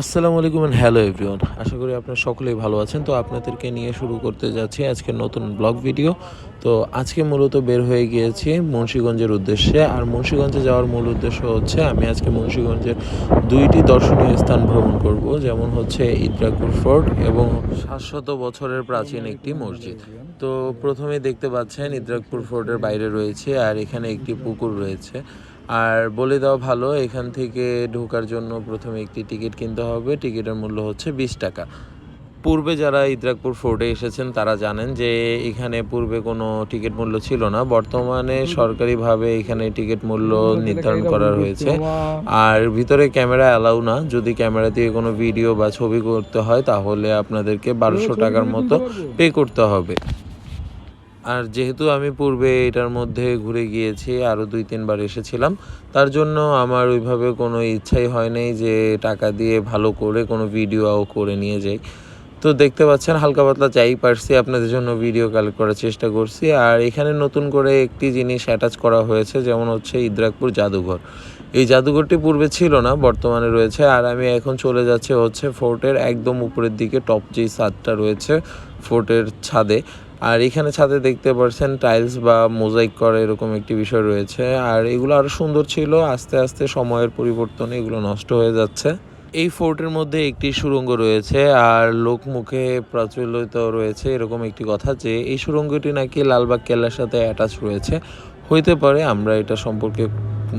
আসসালামু আলাইকুম and hello everyone আশা করি আপনারা সকলেই ভালো আছেন। তো আপনাদেরকে নিয়ে শুরু করতে যাচ্ছি আজকে নতুন ব্লগ ভিডিও। তো আজকে মূলত বের হয়ে গিয়েছি মুন্সীগঞ্জের উদ্দেশ্যে। আর মুন্সীগঞ্জে যাওয়ার মূল উদ্দেশ্য হচ্ছে, আমি আজকে মুন্সীগঞ্জের দুইটি দর্শনীয় স্থান ভ্রমণ করব। যেমন হচ্ছে ইদ্রাকুর ফোর্ট এবং সাতশত বছরের প্রাচীন একটি মসজিদ। তো প্রথমে দেখতে পাচ্ছেন ইদ্রাকপুর ফোর্টের বাইরে রয়েছে আর এখানে একটি পুকুর রয়েছে। আর বলে দেওয়া ভালো, এখান থেকে ঢোকার জন্য প্রথমে একটি টিকিট কিনতে হবে। টিকিটের মূল্য হচ্ছে বিশ টাকা। পূর্বে যারা ইদ্রাকপুর ফোর্টে এসেছেন, তারা জানেন যে এখানে পূর্বে কোনো টিকিট মূল্য ছিল না। বর্তমানে সরকারিভাবে এখানে টিকিট মূল্য নির্ধারণ করা হয়েছে। আর ভিতরে ক্যামেরা অ্যালাউ না। যদি ক্যামেরা দিয়ে কোনো ভিডিও বা ছবি করতে হয়, তাহলে আপনাদেরকে বারোশো টাকার মতো পে করতে হবে। আর যেহেতু আমি পূর্বে এটার মধ্যে ঘুরে গিয়েছি আরও দুই, তিনবার এসেছিলাম, তার জন্য আমার ওইভাবে কোনো ইচ্ছাই হয় নাই যে টাকা দিয়ে ভালো করে কোনো ভিডিও করে নিয়ে যাই। তো দেখতে পাচ্ছেন, হালকা পাতলা চাই পারছি, আপনাদের জন্য ভিডিও কালেক্ট করার চেষ্টা করছি। আর এখানে নতুন করে একটি জিনিস অ্যাটাচ করা হয়েছে, যেমন হচ্ছে ইদ্রাকপুর জাদুঘর। এই জাদুঘরটি পূর্বে ছিল না, বর্তমানে রয়েছে, আর আমি এখন চলে যাচ্ছে হচ্ছে ফোর্টের একদম উপরের দিকে টপ যেই ছাদটা রয়েছে ফোর্টের ছাদে। আর এখানে ছাদে দেখতে পাচ্ছেন টাইলস বা মোজাইক করা এরকম একটি বিষয় রয়েছে। আর এগুলো আরও সুন্দর ছিল, আস্তে আস্তে সময়ের পরিবর্তনে এগুলো নষ্ট হয়ে যাচ্ছে। এই ফোর্টের মধ্যে একটি সুড়ঙ্গ রয়েছে, আর লোকমুখে প্রচলিত রয়েছে এরকম একটি কথা যে, এই সুড়ঙ্গটি নাকি লালবাগ কেল্লার সাথে অ্যাটাচ রয়েছে। হইতে পারে আমরা এটা সম্পর্কে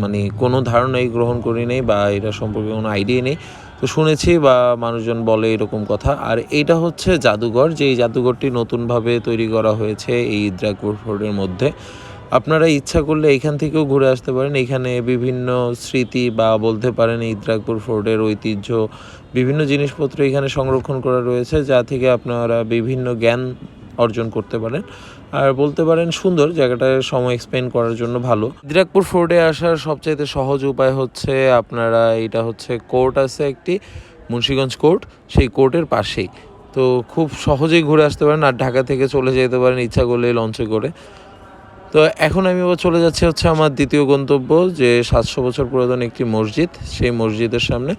মানে কোনো ধারণাই গ্রহণ করি নেই বা এটা সম্পর্কে কোনো আইডিয়া নেই। তো শুনেছি বা মানুষজন বলে এরকম কথা। আর এইটা হচ্ছে জাদুঘর যে এই জাদুঘরটি নতুনভাবে তৈরি করা হয়েছে এই ইদ্রাকপুর ফোর্টের মধ্যে। আপনারা ইচ্ছা করলে এখান থেকেও ঘুরে আসতে পারেন। এখানে বিভিন্ন স্মৃতি বা বলতে পারেন ইদ্রাকপুর ফোর্টের ঐতিহ্য, বিভিন্ন জিনিসপত্র এখানে সংরক্ষণ করা রয়েছে, যা থেকে আপনারা বিভিন্ন জ্ঞান অর্জন করতে পারেন। আর বলতে পারেন সুন্দর জায়গাটায় সময় এক্সপেন্ড করার জন্য ভালো। দিরাকপুর ফোর্টে আসার সবচাইতে সহজ উপায় হচ্ছে আপনারা এটা হচ্ছে কোর্ট আছে একটি, মুন্সীগঞ্জ কোর্ট, সেই কোর্টের পাশেই। তো খুব সহজেই ঘুরে আসতে পারেন আর ঢাকা থেকে চলে যেতে পারেন ইচ্ছা করলে লঞ্চে করে। তো এখন আমি আবার চলে যাচ্ছি হচ্ছে আমার দ্বিতীয় গন্তব্য, যে সাতশো বছর পুরাতন একটি মসজিদ, সেই মসজিদের সামনে।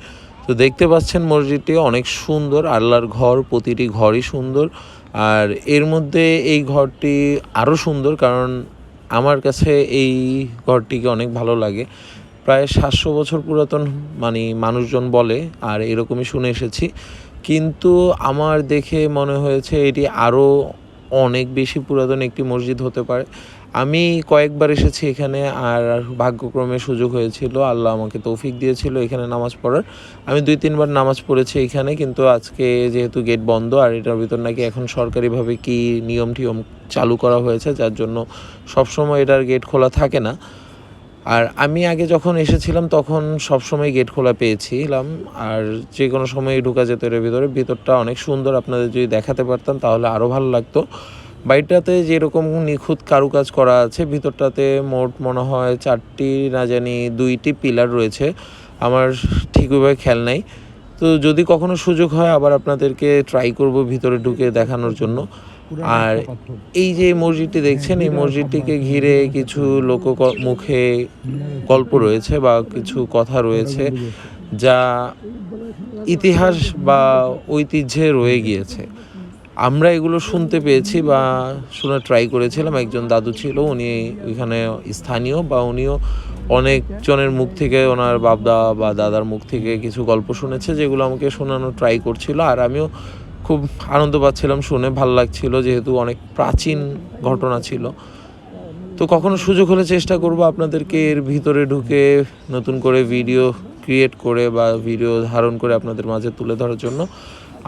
তো দেখতে পাচ্ছেন মসজিদটি অনেক সুন্দর, আল্লাহর ঘর, প্রতিটি ঘরই সুন্দর। আর এর মধ্যে এই ঘরটি আরও সুন্দর, কারণ আমার কাছে এই ঘরটিকে অনেক ভালো লাগে। প্রায় সাতশো বছর পুরাতন মানে মানুষজন বলে, আর এরকমই শুনে এসেছি। কিন্তু আমার দেখে মনে হয়েছে এটি আরও অনেক বেশি পুরাতন একটি মসজিদ হতে পারে। আমি কয়েকবার এসেছি এখানে আর ভাগ্যক্রমে সুযোগ হয়েছিল, আল্লাহ আমাকে তৌফিক দিয়েছিল এখানে নামাজ পড়ার। আমি দুই, তিনবার নামাজ পড়েছি এখানে, কিন্তু আজকে যেহেতু গেট বন্ধ আর এটার ভিতর নাকি এখন সরকারিভাবে কি নিয়ম টিয়ম চালু করা হয়েছে, যার জন্য সবসময় এটার গেট খোলা থাকে না। আর আমি আগে যখন এসেছিলাম, তখন সবসময় গেট খোলা পেয়েছিলাম। আর যে কোনো সময় ঢুকা যেত এর ভিতরে। ভিতরটা অনেক সুন্দর, আপনাদের যদি দেখাতে পারতাম, তাহলে আরও ভালো লাগতো। বাড়িটাতে যেরকম নিখুঁত কারুকাজ করা আছে, ভিতরটাতে মোট মনে হয় চারটি, না জানি, দুইটি পিলার রয়েছে। আমার ঠিক ওইভাবে খেয়াল নাই। তো যদি কখনো সুযোগ হয়, আবার আপনাদেরকে ট্রাই করব ভিতরে ঢুকে দেখানোর জন্য। আর এই যে মসজিদটি দেখছেন এই মসজিদটিকে ঘিরে কিছু লোক মুখে গল্প রয়েছে বা কিছু কথা রয়েছে যা ইতিহাস বা ঐতিহ্যে রয়ে গিয়েছে। আমরা এগুলো শুনতে পেয়েছি বা শোনা ট্রাই করেছিলাম। একজন দাদু ছিল উনি ওইখানে স্থানীয় বা উনিও অনেকজনের মুখ থেকে ওনার বাবদা বা দাদার মুখ থেকে কিছু গল্প শুনেছে যেগুলো আমাকে শোনানো ট্রাই করছিল। আর আমিও খুব আনন্দ পাচ্ছিলাম শুনে ভালো লাগছিল যেহেতু অনেক প্রাচীন ঘটনা ছিল। তো কখনো সুযোগ হলে চেষ্টা করব আপনাদেরকে এর ভিতরে ঢুকে নতুন করে ভিডিও ক্রিয়েট করে বা ভিডিও ধারণ করে আপনাদের মাঝে তুলে ধরার জন্য।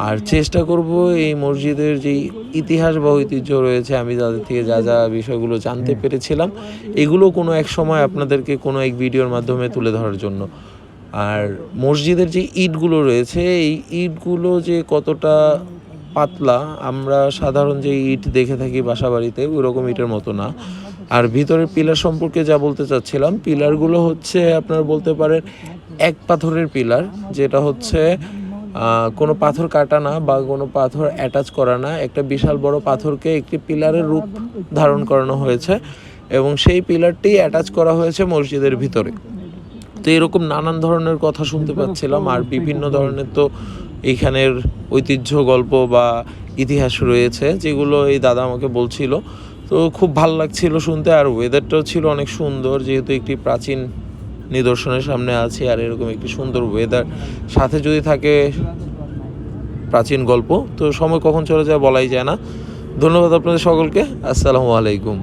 আর চেষ্টা করব এই মসজিদের যেই ইতিহাস বা ঐতিহ্য রয়েছে আমি তাদের থেকে যা যা বিষয়গুলো জানতে পেরেছিলাম এগুলো কোনো এক সময় আপনাদেরকে কোনো এক ভিডিওর মাধ্যমে তুলে ধরার জন্য। আর মসজিদের যে ইটগুলো রয়েছে, এই ইটগুলো যে কতটা পাতলা, আমরা সাধারণ যে ইট দেখে থাকি বাসা বাড়িতে ওইরকম ইটের মতো না। আর ভিতরের পিলার সম্পর্কে যা বলতে চাচ্ছিলাম, পিলারগুলো হচ্ছে আপনার বলতে পারেন এক পাথরের পিলার, যেটা হচ্ছে কোনো পাথর কাটা না বা কোনো পাথর অ্যাটাচ করা না। একটা বিশাল বড় পাথরকে একটি পিলারের রূপ ধারণ করানো হয়েছে এবং সেই পিলারটি অ্যাটাচ করা হয়েছে মসজিদের ভিতরে। তো এরকম নানান ধরনের কথা শুনতে পাচ্ছিলাম, আর বিভিন্ন ধরনের তো এইখানের ঐতিহ্য গল্প বা ইতিহাস রয়েছে যেগুলো এই দাদা আমাকে বলছিল। তো খুব ভালো লাগছিল শুনতে, আর ওয়েদারটাও ছিল অনেক সুন্দর, যেহেতু একটি প্রাচীন নিদর্শনের সামনে আছি, আর এরকম একটি সুন্দর ওয়েদার সাথে যদি থাকে প্রাচীন গল্প, তো সময় কখন চলে যায় বলাই যায় না। ধন্যবাদ আপনাদের সকলকে, আসসালামু আলাইকুম।